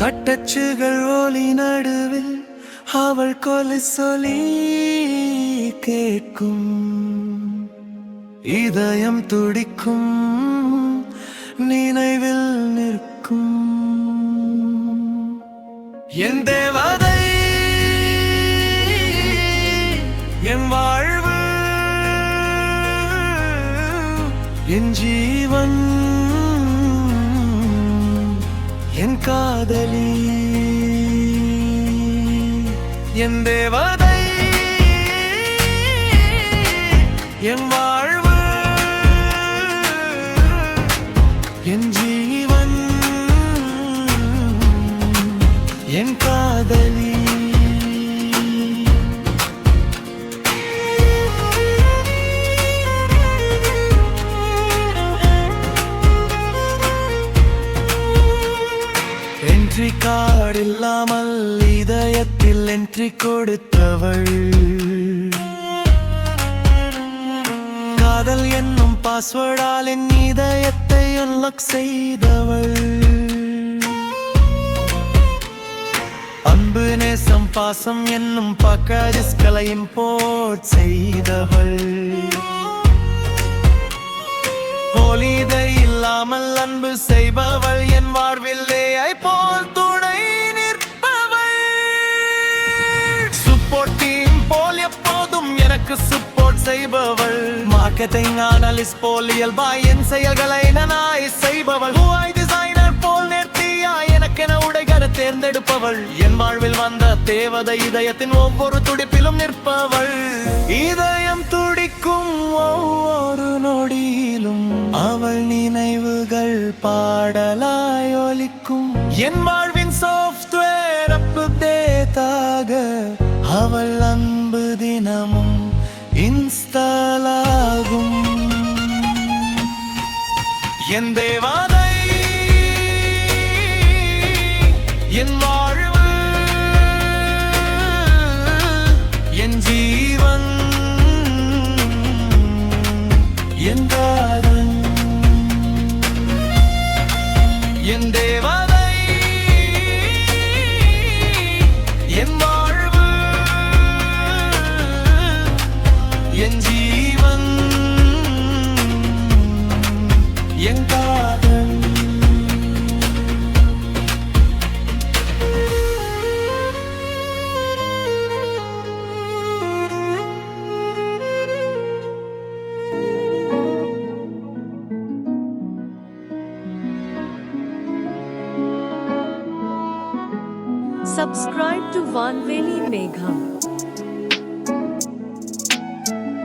தட்டச்சுகள் ஒலி நடுவில் அவள் கொலை சொல்லி கேட்கும். இதயம் துடிக்கும் நினைவில் நிற்கும். என் தேவதை என் வாழ்வு என் ஜீவன். என் காதலி என் தேவதை என் வாழ்வு என் ஜீவன் என் காதலி. என்ட்ரி கார்டு இல்லாமல் இதயத்தில் என்ட்ரி கொடுத்தவள். காதல் என்னும் பாஸ்வேர்டால் என் இதயத்தை அன்லாக் செய்தவள். அன்பு நேசம் பாசம் என்னும் பக்கரிஸ்களை இம்போர்ட் செய்தவள். ஹோலிதை இல்லாமல் அன்பு செய்பவள் என் வாழ்வில். ஐ போல் எனக்கு சப்போர்ட் செய்பவள். மார்க்கெட்டிங் அனலிஸ்ட் போல் இயல்பாய் என் செயல்களை நாய் செய்பவள். ஹூஐ டிசைனர் போல் நேர்த்தியா எனக்கென உடைகர தேர்ந்தெடுப்பவள். என் வாழ்வில் வந்த தேவதை இதயத்தின் ஒவ்வொரு துடிப்பிலும் நிற்பவள். இதயம் துடிக்கும் ஒவ்வொரு நொடியிலும் அவள் நினைவுகள் பாடலாய் ஒலிக்கும். என் வாழ்வின் சாஃப்ட்வேர் அப்டேட்டாக அவள் அன்பு தினமும் இன்ஸ்டால் என் தேவாதை என் வாழ்வு என் ஜீவன் என் காதல். என் தேவாதை என் என் ஜீவன் என் காதல் Subscribe to Vanveli Megham.